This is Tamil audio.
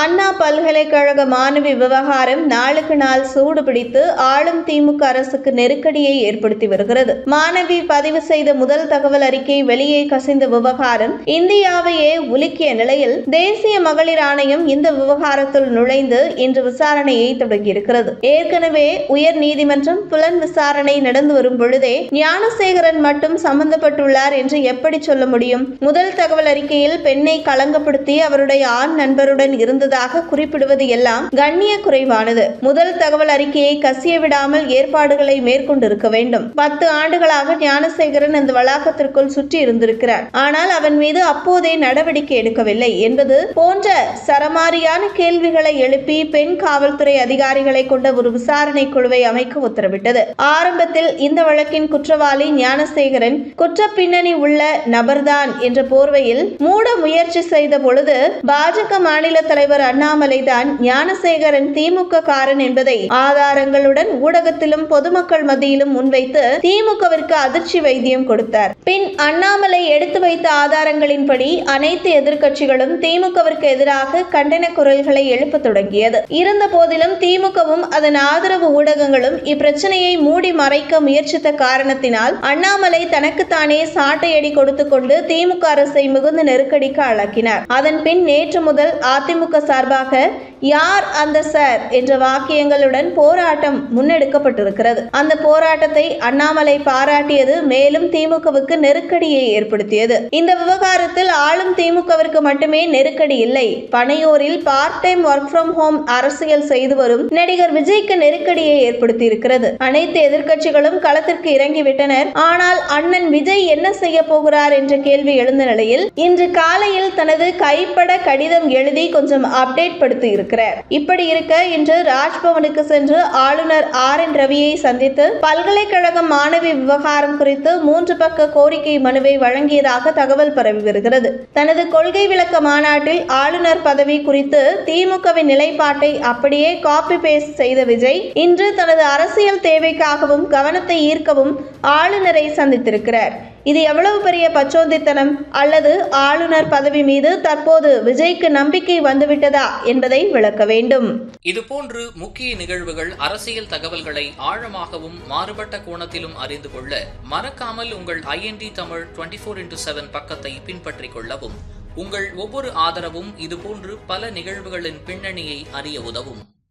அண்ணா பல்கலைக்கழக மாணவி விவகாரம் நாளுக்கு நாள் சூடு பிடித்து ஆளும் திமுக அரசுக்கு நெருக்கடியை ஏற்படுத்தி வருகிறது. மாணவி பதிவு செய்த முதல் தகவல் அறிக்கை வெளியே கசிந்த விவகாரம் இந்தியாவையே உலுக்கிய நிலையில் தேசிய மகளிர் ஆணையம் இந்த விவகாரத்தில் நுழைந்து இன்று விசாரணையை தொடங்கியிருக்கிறது. ஏற்கனவே உயர் நீதிமன்றம் புலன் விசாரணை நடந்து வரும் பொழுதே ஞானசேகரன் மட்டும் சம்பந்தப்பட்டுள்ளார் என்று எப்படி சொல்ல முடியும்? முதல் தகவல் அறிக்கையில் பெண்ணை களங்கப்படுத்தி அவருடைய ஆண் நண்பருடன் இருந்ததாக குறிப்பிடுவது எல்லாம் கண்ணிய குறைவானது முதல் தகவல் அறிக்கையை கசிய விடாமல் ஏற்பாடுகளை மேற்கொண்டிருக்க வேண்டும். பத்து ஆண்டுகளாக ஞானசேகரன் அந்த வளாகத்திற்குள் சுற்றி இருந்திருக்கிறார். ஆனால் அவன் மீது அப்போதே நடவடிக்கை எடுக்கவில்லை என்பது போன்ற சரமாரியான கேள்விகளை எழுப்பி பெண் காவல்துறை அதிகாரிகளை கொண்ட ஒரு விசாரணை குழுவை அமைக்க உத்தரவிட்டது. ஆரம்பத்தில் இந்த வழக்கின் குற்றவாளி ஞானசேகரன் குற்ற பின்னணி உள்ள நபர்தான் என்ற போர்வையில் மூட முயற்சி செய்த பொழுது பாஜக மாநில தலைவர் அண்ணாமலை தான் ஞானசேகரன் திமுக காரன் என்பதை ஆதாரங்களுடன் ஊடகத்திலும் பொதுமக்கள் மத்தியிலும் முன்வைத்து திமுகவிற்கு அதிர்ச்சி வைத்தியம் கொடுத்தார். பின் அண்ணாமலை எடுத்து வைத்த ஆதாரங்களின்படி அனைத்து எதிர்க்கட்சிகளும் திமுகவிற்கு எதிராக கண்டன குரல்களை எழுப்ப தொடங்கியது. இருந்த போதிலும் திமுகவும் அதன் ஆதரவு ஊடகங்களும் இப்பிரச்சனையை மூடி மறைக்க முயற்சித்த காரணத்தினால் அண்ணாமலை தனக்குத்தானே சாட்டையடி கொடுத்து கொண்டு திமுக அரசை மிகுந்த நெருக்கடிக்கு ஆளாக்கினார். அதன் பின் நேற்று முதல் அதிமுக सारबाफ है। யார் அந்த சார் என்ற வாக்கியங்களுடன் போராட்டம் முன்னெடுக்கப்பட்டிருக்கிறது. அந்த போராட்டத்தை அண்ணாமலை பாராட்டியது மேலும் திமுகவுக்கு நெருக்கடியை ஏற்படுத்தியது. இந்த விவகாரத்தில் ஆளும் திமுகவிற்கு மட்டுமே நெருக்கடி இல்லை. பனையூரில் part time work from home அரசியல் செய்து வரும் நடிகர் விஜய்க்கு நெருக்கடியை ஏற்படுத்தி இருக்கிறது அனைத்து எதிர்க்கட்சிகளும் களத்திற்கு இறங்கிவிட்டனர். ஆனால் அண்ணன் விஜய் என்ன செய்ய போகிறார் என்ற கேள்வி எழுந்த நிலையில் இன்று காலையில் தனது கைப்பட கடிதம் எழுதி கொஞ்சம் அப்டேட் படுத்தி இருக்கிறார் இப்படி இருக்க இன்று ராஜ்பவனுக்கு சென்று ஆளுநர் ஆர் என் ரவியை சந்தித்து பல்கலைக்கழக மாணவி விவகாரம் குறித்து மூன்று பக்க கோரிக்கை மனுவை வழங்கியதாக தகவல் பரவி வருகிறது. தனது கொள்கை விளக்க மாநாட்டில் ஆளுநர் பதவி குறித்து திமுகவின் நிலைப்பாட்டை அப்படியே காப்பி பேஸ்ட் செய்த விஜய் இன்று தனது அரசியல் தேவைக்காகவும் கவனத்தை ஈர்க்கவும் ஆளுநரை சந்தித்திருக்கிறார். இது எவ்வளவு பெரிய பச்சோந்தித்தனம்? அல்லது ஆளுநர் பதவி மீது தற்போது விஜய்க்கு நம்பிக்கை வந்துவிட்டதா என்பதை விளக்க வேண்டும். இதுபோன்று முக்கிய நிகழ்வுகள் அரசியல் தகவல்களை ஆழமாகவும் மாறுபட்ட கோணத்திலும் அறிந்து கொள்ள மறக்காமல் உங்கள் IND Tamil twenty four into seven பக்கத்தை பின்பற்றிக் கொள்ளவும். உங்கள் ஒவ்வொரு ஆதரவும் இதுபோன்று பல நிகழ்வுகளின் பின்னணியை அறிய உதவும்.